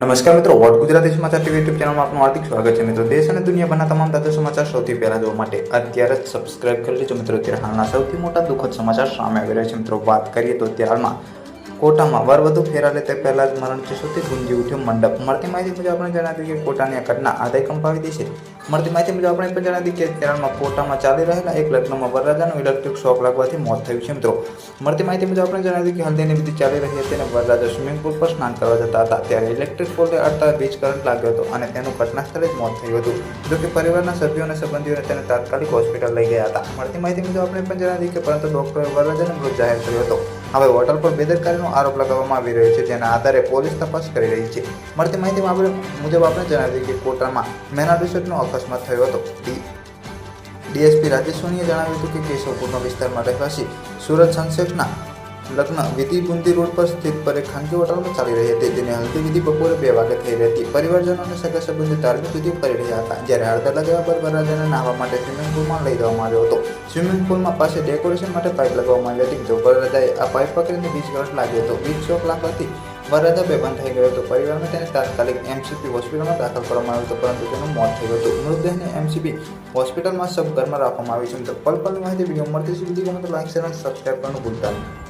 નમસ્કાર મિત્રો, વોટ ગુજરાતી સમાચાર ટીવી યુટ્યુબ ચેનલમાં આપનું હાર્દિક સ્વાગત છે. મિત્રો, દેશ અને દુનિયાભરના તમામ તાજા સમાચાર સૌથી પહેલા જોવા માટે અત્યારે જ સબસ્ક્રાઇબ કરી લેજો. મિત્રો, અત્યારે હાલના સૌથી મોટા દુઃખદ સમાચાર સામે આવી રહ્યા છે. મિત્રો, વાત કરીએ તો અત્યારે હાલમાં કોટામાં વરવધુ ફેરા લે તે પહેલા જ મરણ ચીસોથી ગુંજી ઉઠ્યો મંડપ. મળતી માહિતી મુજબ આપણે જણાવી કે કોટાની આ ઘટના આદાય કંપાવી દેશે. મળતી માહિતી મુજબ આપણે પણ જણાવી કે કેરળમાં કોટામાં ચાલી રહેલા એક લગ્નમાં વરરાજાનું ઇલેક્ટ્રિક શોક લાગવાથી મોત થયું છે મિત્રો. મળતી માહિતી મુજબ આપણે જણાવ્યું કે હલ્દીની વિધિ ચાલી રહી હતી અને વરરાજા સ્વિમિંગ પુલ પર સ્નાન કરવા જતા હતા. ત્યારે ઇલેક્ટ્રિક પોલે અડતા વીજ કરંટ લાગ્યો હતો અને તેનું ઘટના સ્થળે જ મોત થયું હતું. જો કે પરિવારના સભ્યો અને સંબંધીઓને તેને તાત્કાલિક હોસ્પિટલ લઈ ગયા હતા. મળતી માહિતી મુજબ આપણે પણ જણાવી કે પરંતુ ડોક્ટરે વરરાજાને મૃત જાહેર કર્યો હતો. હવે હોટલ પર બેદરકારીનો આરોપ લગાવવામાં આવી રહ્યો છે, જેના આધારે પોલીસ તપાસ કરી રહી છે. મળતી માહિતીમાં આપણે મુજબ આપણે જણાવ્યું કે કોટામાં મેના રિસોર્ટનો અકસ્માત થયો હતો. ડીએસપી રાજેશ સોનીએ જણાવ્યું હતું કે કેશવપુરના વિસ્તારમાં રહેવાસી સુરત સનસેટના લગ્ન વિધિ બુંદી રોડ પર સ્થિત પર એક ખાનગી હોટલમાં ચાલી રહી હતી. તેની હલ્દી વિધિ બપોરે બે વાગે થઈ રહી હતી. પરિવારજનો અને સગા સંબંધી ધાર્મિક વિધિ કરી રહ્યા હતા. જ્યારે અડધા લગાવ્યા પર વરરાજાને નાહવા માટે સ્વિમિંગ પુલમાં લઈ જવામાં આવ્યો હતો. સ્વિમિંગ પુલમાં પાસે ડેકોરેશન માટે પાઇપ લગાવવામાં આવી હતી. જો વરરાજાએ આ પાઇપ પકડીને વીજ વર્ષ લાગ્યો હતો વીજ શોક લાગવાથી વરરાજા બેભાન થઈ ગયો હતો. પરિવારમાં તેને તાત્કાલિક એમસીપી હોસ્પિટલમાં દાખલ કરવામાં આવ્યો હતો, પરંતુ તેનું મોત થયું હતું. મૃતદેહને એમસીપી હોસ્પિટલમાં સબ ઘરમાં રાખવામાં આવી છે. પલ પલની માહિતી વીડિયો મળતી સુધી ગમે તો લાઈક શેર અને સબસ્ક્રાઈબ કરવાનું ભૂલતા નહીં.